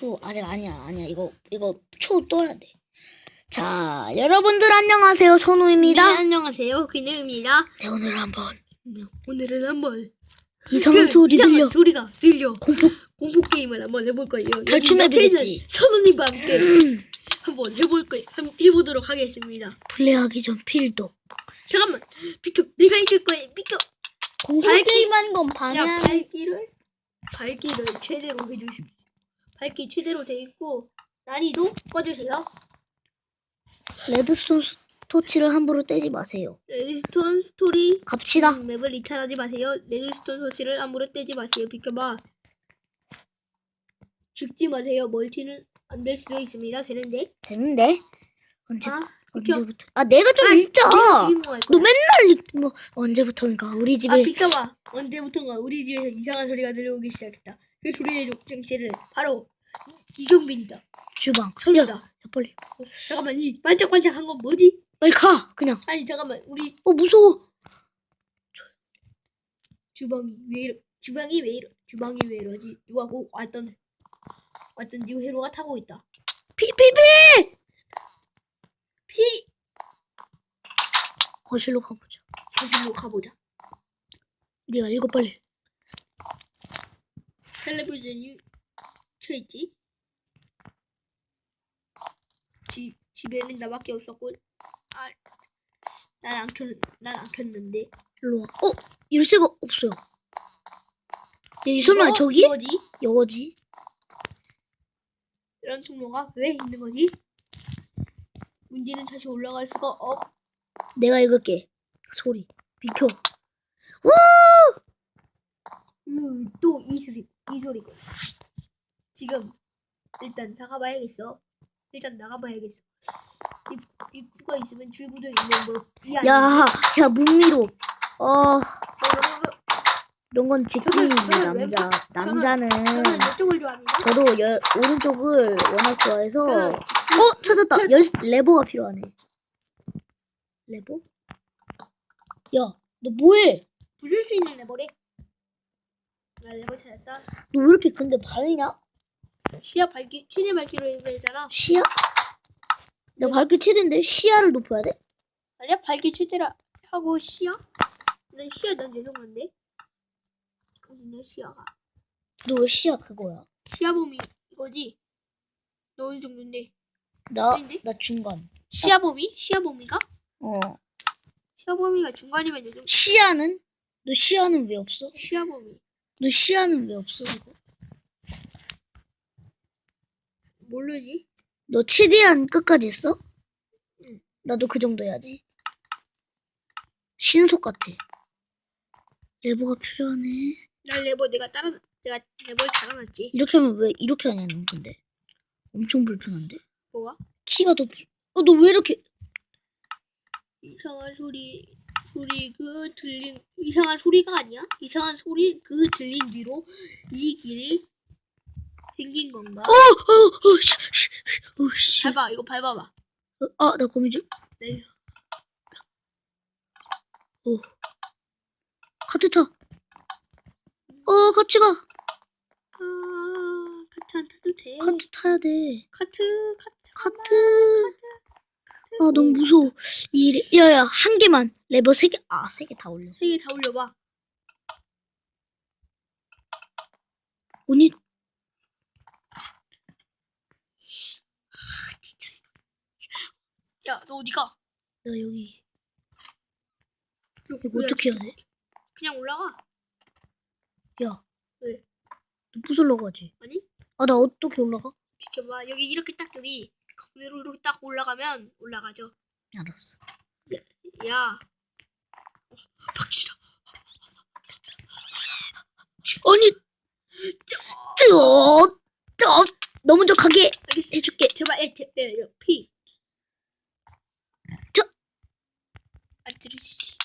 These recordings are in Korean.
추 아직 아니야 아니야 이거 이거 초 떠야 돼. 자 여러분들 안녕하세요 선우입니다. 네, 안녕하세요. 그녀입니다. 네, 오늘 한번 네, 오늘은 한번 이상한 그 소리 이상한 들려 소리가 들려. 공포 공포 게임을 한번 해볼 거예요. 탈춤 해보겠지. 선우님과 함께 한번 해볼 거예요. 한번 해보도록 하겠습니다. 플레이하기 전 필독. 잠깐만, 비켜. 내가 이길 거야. 비켜. 공포 게임한 건 야, 방향. 밝기를 밝기를 최대로 해주십시오. 밝기 최대로 돼 있고 난이도 꺼주세요. 레드스톤 스- 토치를 함부로 떼지 마세요. 레드스톤 스토리 갑시다. 음, 맵을 리탄하지 마세요. 레드스톤 소치를 함부로 떼지 마세요. 비켜봐. 죽지 마세요. 멀티는 안 될 수도 있습니다. 되는데. 되는데 언제 아, 비켜. 언제부터? 아 내가 좀 아, 읽자. 갈너 거야. 맨날 읽- 뭐 언제부터인가 우리 집에 아, 비켜봐. 언제부턴가 우리 집에서 이상한 소리가 들려오기 시작했다. 그 소리의 정체를 바로 이경빈이다. 주방. 야, 설레다. 야 빨리 잠깐만, 이 반짝반짝한 건 뭐지? 빨리 가 그냥. 아니, 잠깐만. 우리 어 무서워. 주방이 왜 이러? 주방이 왜 이러? 주방이 왜 이러지? 누가 꼭 왔던 왔던 뉴 헤로가 타고 있다. 피피피. 피 거실로 가보자. 조심로 가보자. 네가 읽어 빨리. 텔레비전이 켜 있지. 집 집에는 나밖에 없었고, 아, 난안 켰, 난안 켰는데. 일로 와. 어 열쇠가 없어요. 야, 설마? 저기? 이거지? 여거지? 이런 통로가 왜 있는 거지? 문제는 다시 올라갈 수가 없. 내가 읽을게. 소리. 비켜. 음, 또이 소리, 이 소리고. 지금 일단 나가봐야겠어. 일단 나가봐야겠어. 이 입구가 있으면 출구도 있는 아니야. 야, 야 문미로. 어 이런 건 지키지 저는- 저는 남자. 남자는 저는 이쪽을 좋아합니다. 저도 열, 오른쪽을 워낙 좋아해서 저는 어 찾았다. 열 레버가 필요하네. 레버? 야, 너 뭐해? 부술 수 있는 레버래. 나 레버 찾았다. 너 왜 이렇게 근데 밝냐? 시야 밝기, 최대 밝기로 했잖아. 시야? 나 밝기 최대인데 시야를 높여야 돼? 아니야, 밝기 최대라 하고 시야? 난 시야 난 죄송한데. 어디냐 시야가? 너 왜 시야 그거야? 시야 범위 이거지? 너 어느 정도인데? 나, 아닌데? 나 중간. 시야 범위? 시야 범위가? 어. 시야 범위가 중간이면 요즘 시야는? 너 시야는 왜 없어? 시야 범위 너 시야는 왜 없어? 이거? 모르지? 너 최대한 끝까지 했어? 응. 나도 그 정도 해야지. 신속 같아. 레버가 필요하네. 난 레버 내가 따라 내가 레버를 달아놨지. 이렇게 하면 왜 이렇게 하냐 너 근데. 엄청 불편한데? 뭐가? 키가 더 불... 어, 너 왜 이렇게 이상한 소리 소리 그 들린 이상한 소리가 아니야? 이상한 소리 그 들린 뒤로 이 길이 생긴 건가? 어, 어, 어, 씨, 씨, 어, 씨. 밟아 이거 밟아봐. 어, 아, 나 거미줄? 네. 오. 카트 타. 어, 같이 가. 아 카트 안 타도 돼. 카트 타야 돼. 카트 카트 카트. 아, 너무 무서워. 이, 레- 야, 야, 한 개만. 레버 세 개. 아, 세 개 다 올려. 세 개 다 올려봐. 언니, 야너 어디 가? 나 여기. 너 이거 어떻게 해야 돼? 그냥 올라가. 야. 왜? 너 부술려고 하지? 아니? 아, 나 어떻게 올라가? 비켜봐 여기 이렇게 딱 여기 위로 이렇게 딱 올라가면 올라가죠. 알았어. 야. 어, 박치다. 아니, 뜨어, 뜨어. 너 먼저 가게 알겠어. 해줄게. 제발 에, 제, 에, 에, 피. 저- 안 들으시지.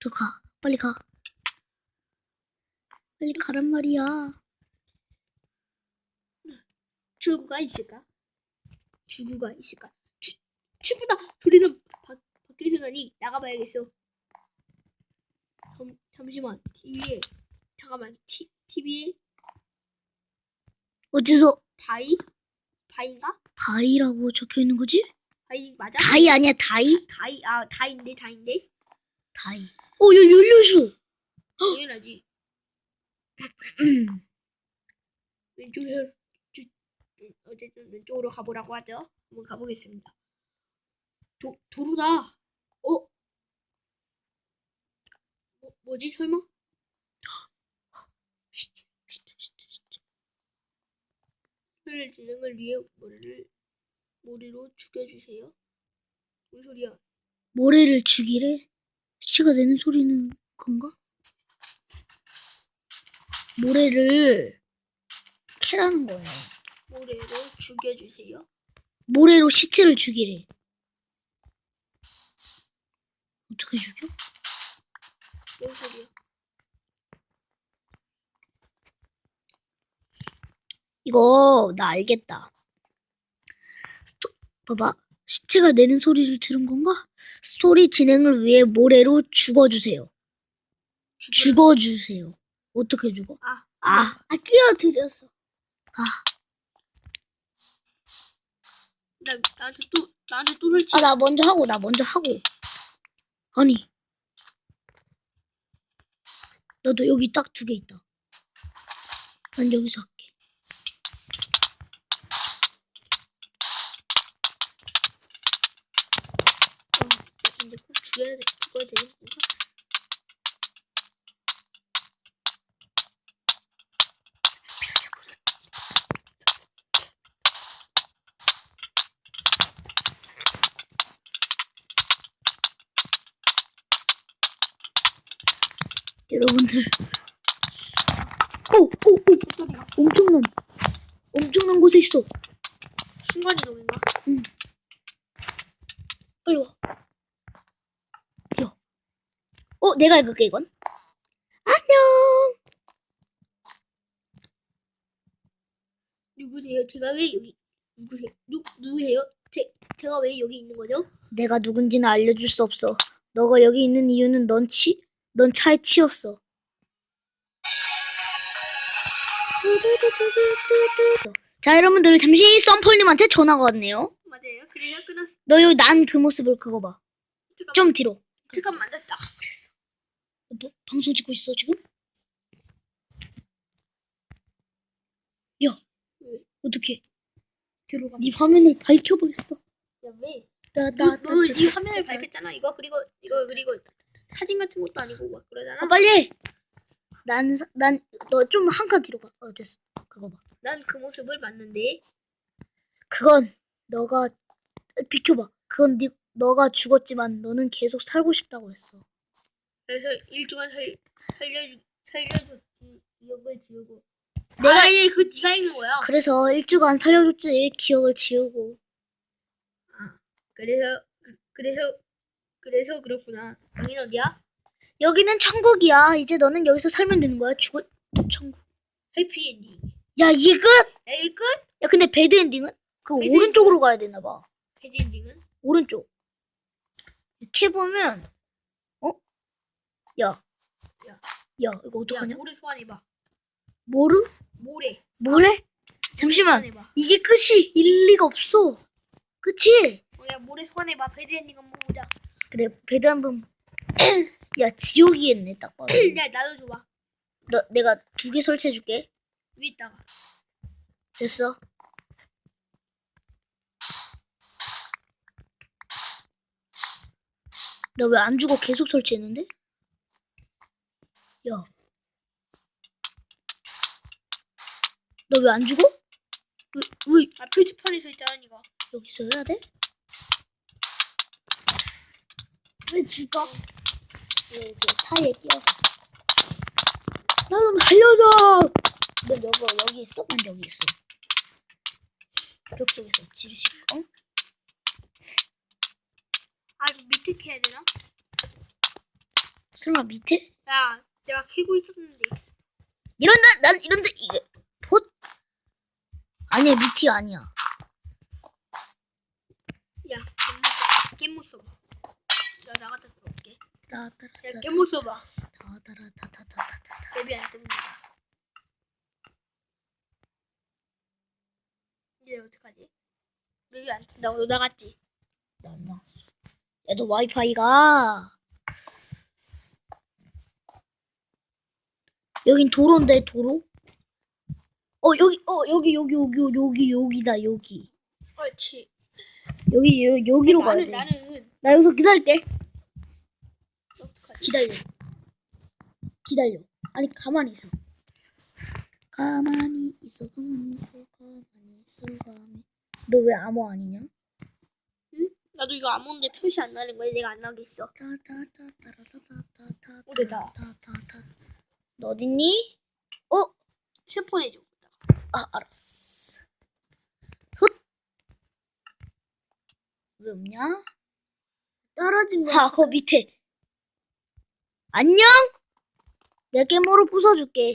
더 가. 빨리 가. 빨리 가란 말이야. 출구가 있을까? 출구가 있을까? 출, 출구다. 소리는 밖 밖에서 나니 나가봐야겠어. 잠, 잠시만. TV에 잠깐만. 티, TV에 어디서 바이? 바이인가? 바이라고 적혀 있는 거지? 바이 맞아? 다이 아니야 다이? 다이 아 다인데 다인데 다이. 어, 야 열려 있어. 당연하지. 음. 왼쪽에서 주- 음, 어쨌든 왼쪽으로 가보라고 하죠. 한번 가보겠습니다. 도 도로다. 어? 뭐, 뭐지 설마? 를 진행을 위해 머리를 머리로 죽여주세요. 무슨 소리야? 모래를 죽이래? 시체가 내는 소리는 건가? 모래를 캐라는 거네. 모래로 죽여주세요. 모래로 시체를 죽이래. 어떻게 죽여? 뭔 소리야? 이거 나 알겠다. 스토, 봐봐. 시체가 내는 소리를 들은 건가? 스토리 진행을 위해 모래로 죽어주세요. 죽어주세요. 어떻게 죽어? 아, 아, 아 끼어들였어. 아, 나 나한테 또 나한테 또 설치. 아, 나 먼저 하고, 나 먼저 하고. 아니. 너도 여기 딱 두 개 있다. 난 여기서 할게. 어, 나 근데 꼭 죽여야 돼. 죽어야 되는 건가? 여러분들. 오, 오, 오. 엄청난, 엄청난 곳에 있어. 순간 이동인가? 빨리 와. 야. 어, 내가 읽을게, 이건. 안녕. 누구세요? 제가 왜 여기 누구세요? 누 누구세요? 제 제가 왜 여기 있는 거죠? 내가 누군지는 알려줄 수 없어. 너가 여기 있는 이유는 넌 치, 넌 차에 치였어. 자, 여러분들 잠시 썬폴님한테 전화가 왔네요. 맞아요. 그래요. 끊었어. 너 여기 난 그 모습을 그거 봐. 잠깐만. 좀 뒤로. 잠깐만 나 나가 버렸어. 뭐, 방송 찍고 있어 지금? 야, 왜? 어떻게? 들어가. 네 화면을 밝혀버렸어. 야 왜? 나, 나, 나, 너네 화면을 밝혔잖아. 이거 그리고 이거 그리고 사진 같은 것도 아니고 막 그러잖아. 아, 빨리. 해. 난, 사- 난, 너 좀 한 칸 뒤로 가. 어, 됐어. 그거 봐. 난 그 모습을 봤는데 그건 너가 비켜봐. 그건 네, 너가 죽었지만 너는 계속 살고 싶다고 했어. 그래서 일주간 살 살려주 살려줘 이- 기억을 지우고. 내가- 아, 얘그 네가 읽는 거야. 그래서 일주간 살려줬지. 기억을 지우고. 그래서 그- 그래서 그래서 그렇구나. 여긴 어디야? 여기는 천국이야. 이제 너는 여기서 살면 되는 거야. 죽어 천국. 해피 엔딩. 야 이게 끝? 에이 끝? 야 근데 배드 엔딩은? 그 배드 오른쪽으로 가야 되나 봐. 해피 엔딩은? 오른쪽. 이렇게 보면 어? 야. 야. 야 이거 야 어떡하냐? 모래 소환해봐. 뭐르? 모래. 뭐래? 잠시만. 소환해봐. 이게 끝이 일리가 없어. 그치? 어, 야 모래 소환해봐. 배드 엔딩 한번 보자. 그래 배드 한번 야 지옥이겠네 딱 봐도 야 나도 줘봐. 너 내가 두 개 설치해 줄게 위에 있다가. 됐어 나 왜안 죽어 계속 설치했는데 야 너 왜안 죽어? 왜, 왜 아 표지판에 서 있잖아 이거. 여기서 해야 돼? 왜 죽어? 왜 이렇게 사이에 끼어서 나좀 살려줘 너 여기 여기 있어? 난 여기 있어 벽 속에서 지르실 거? 아 이거 밑에 캐야 되나? 설마 밑에? 야 내가 캐고 있었는데. 이런다 난 이런데 이게 봇? 아니야 밑이 아니야 야 나 나갔다 들어올게. 야 따따라따 깻못 써봐. 따따라 따따따따 랩이 안 뜹니다. 이제 어떡하지? 맵이 안 튼다고 너 나갔지? 나나. 야너 와이파이가 여긴 도로인데 도로? 어 여기 어 여기 여기 여기 여기 여기다 여기 그렇지. 여기 여, 여기로 가야 나는 돼. 나는 나 여기서 기다릴게. 어떡하지? 기다려. 기다려. 아니 가만히 있어. 가만히 있어. 가만히 있어. 가만히 있어. 가만히. 너왜 아무 아니냐? 나도 이거 아무데 표시 안 나는 거야. 내가 안 나겠어. 어. 타타타타타타타타타타타타. 너 어딨니? 어? 휴대폰 해줘. 아 알았어. 왜 없냐? 떨어진 거. 아, 그 밑에. 안녕? 내 깨모로 부숴줄게.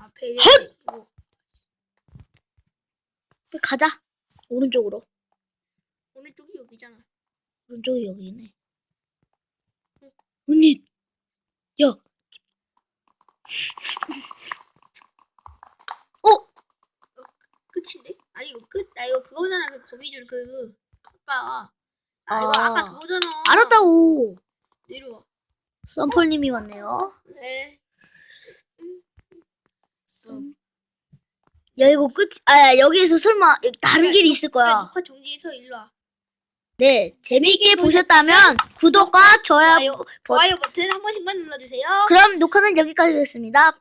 앞에 헛! 있고. 가자. 오른쪽으로. 오른쪽이 여기잖아. 오른쪽이 여기네. 언니, 야. 어? 끝인데? 아니 이거 끝? 나 이거 그거잖아. 그 거미줄 그 아까. 아, 이거 아. 아까 그거잖아. 알았다고. 내려와. 썬펄님이 왔네요. 네. 야, 이거 끝, 아, 여기에서 설마 다른 길이 있을 야, 거야. 녹화 정지해서 일로 와. 네, 재미있게 보셨다면 구독과 좋아요, 좋아요 버튼 한 번씩만 눌러주세요. 그럼 녹화는 여기까지 됐습니다.